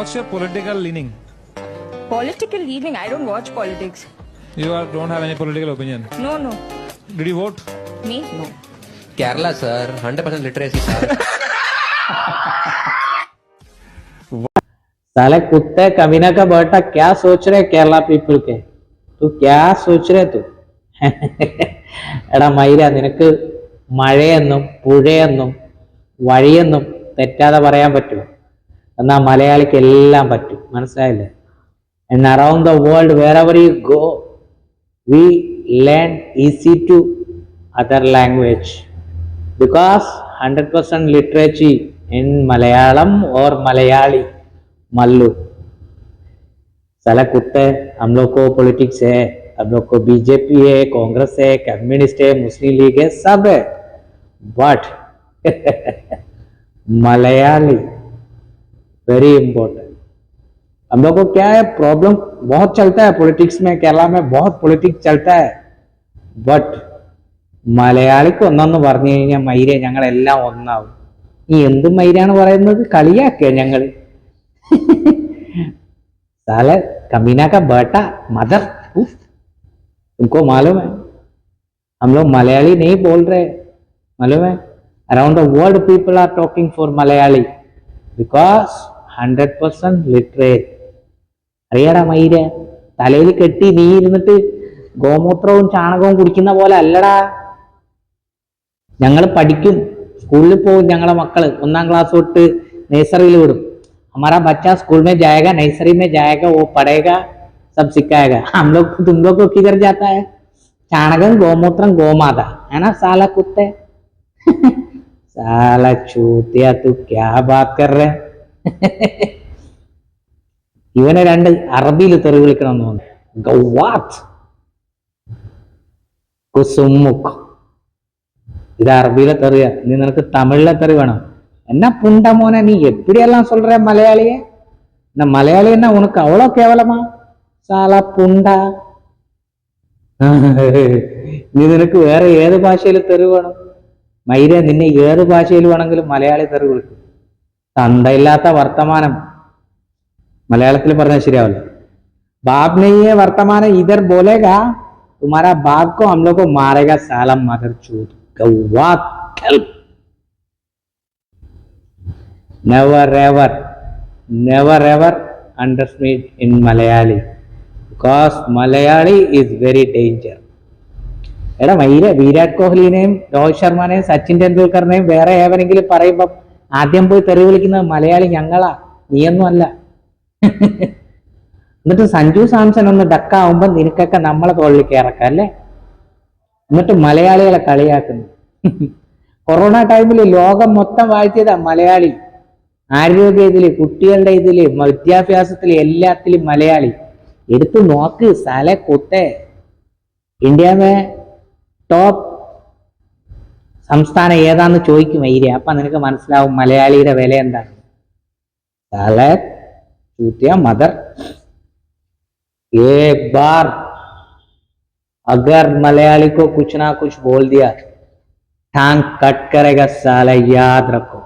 What's your political leaning? Political leaning? I don't watch politics. You are, don't have any political opinion? No, no. Did you vote? Me? No. Kerala, sir. 100% literacy, sir. साले कुत्ते कमीना का बेटा क्या सोच रहे Kerala people के तू क्या सोच रहे तू എടാ മൈര നിനക്ക് മഴയെന്നും പുഴയെന്നും വഴിയെന്നും തെറ്റാതെ പറയാൻ പറ്റുമോ എന്നാൽ മലയാളിക്ക് എല്ലാം പറ്റും മനസ്സിലായില്ലേ and around the world wherever you go we learn easy to other language because 100% literature in Malayalam or Malayali Mallu साला कुत्ते हम लोग को पॉलिटिक्स है हम लोग को बीजेपी है कांग्रेस है कम्युनिस्ट है मुस्लिम लीग है सब है बट मलयाली वेरी इंपॉर्टेंट हम लोग को क्या है प्रॉब्लम बहुत चलता है पॉलिटिक्स में केरला में बहुत पॉलिटिक्स चलता है ബട്ട് മലയാളിക്ക് ഒന്നെന്ന് പറഞ്ഞു കഴിഞ്ഞാൽ മൈര ഞങ്ങളെല്ലാം ഒന്നാവും നീ എന്ത് മൈരാണ് പറയുന്നത് കളിയാക്കുക ഞങ്ങൾ साले कमीना का बेटा मदर उफ, तुमको मालूम है हम लोग मलयाली नहीं बोल रहे मालूम है around the world people are talking for Malayali because hundred percent literate അറിയാടാ മയിര തലയിൽ കെട്ടി നീ ഇരുന്നിട്ട് ഗോമൂത്രവും ചാണകവും കുടിക്കുന്ന പോലെ അല്ലടാ ഞങ്ങൾ പഠിക്കും സ്കൂളിൽ പോകും ഞങ്ങളെ മക്കള് ഒന്നാം ക്ലാസ് തൊട്ട് നഴ്സറിയിൽ വിടും हमारा बच्चा स्कूल में जाएगा नर्सरी में जाएगा वो पढ़ेगा सब सिखाएगा हम लोग तुम लोग को किधर जाता है चाणकम गोमूत्रम गोमाता है ना साला कुत्ते साला चूतिया तू क्या बात कर रहे ഇവനെ രണ്ട് അറബിയിൽ തെറി വിളിക്കണം എന്ന് തോന്നുന്നു ഗവാത്ത് കുസുമുഖ് ഇത് അറബിയിലെ തെറിയ ഇനി നിനക്ക് തമിഴിലെ തെറി വേണം என்ன புண்ட மோன நீ எப்படியெல்லாம் சொல்ற மலையாளிய இந்த மலையாளி என்ன உனக்கு அவ்வளோ கேவலமா സാല പുണ്ട നീ നിനക്ക് വേറെ ഏത് ഭാഷയിൽ തെറി വേണം മൈര നിന്നെ ഏത് ഭാഷയിൽ വേണമെങ്കിലും മലയാളി തെറി വിളിക്കും തന്തയില്ലാത്ത വർത്തമാനം മലയാളത്തിൽ പറഞ്ഞാൽ ശരിയാവില്ല बाप ने ये वर्तमान इधर बोलेगा तुम्हारा बाप को हम लोग को मारेगा साला mother चूत Gauba kelp. never ever never ever underestimate in malayali because malayali is very danger എടാ വൈര വിരാട് കോഹ്ലിനെയും രോഹിത് ശർമ്മനെയും സച്ചിൻ ടെണ്ടുൽക്കറിനെയും വേറെ ഏവനെങ്കിലും പറയുമ്പോൾ ആദ്യം പോയി തെറി വിളിക്കുന്നത് മലയാളി ഞങ്ങളാ നീയൊന്നും അല്ല. എന്നിട്ട് സഞ്ജു സാംസൺ ഒന്ന് ഡക്കാവുമ്പോ നിനക്കൊക്കെ നമ്മളെ തോളിൽ കയറക്കാം അല്ലേ? എന്നിട്ട് മലയാളികളെ കളിയാക്കുന്നു. കൊറോണ ടൈമിൽ ലോകം മൊത്തം വാഴ്ത്തിയതാ മലയാളി. ആരോഗ്യ ഇതിൽ കുട്ടികളുടെ ഇതിൽ വിദ്യാഭ്യാസത്തിൽ എല്ലാത്തിലും മലയാളി. എടുത്തു നോക്ക് സ്ഥല കുത്തെ. ഇന്ത്യ മേ ടോപ്പ് സംസ്ഥാനം ഏതാന്ന് ചോദിക്കും വൈര്യ അപ്പൊ നിനക്ക് മനസ്സിലാവും മലയാളിയുടെ വില എന്താണ് സ്ഥല ചൂത്തിയ മദർ एक बार अगर मलयाली को कुछ ना कुछ बोल दिया टांग कट करेगा साला याद रखो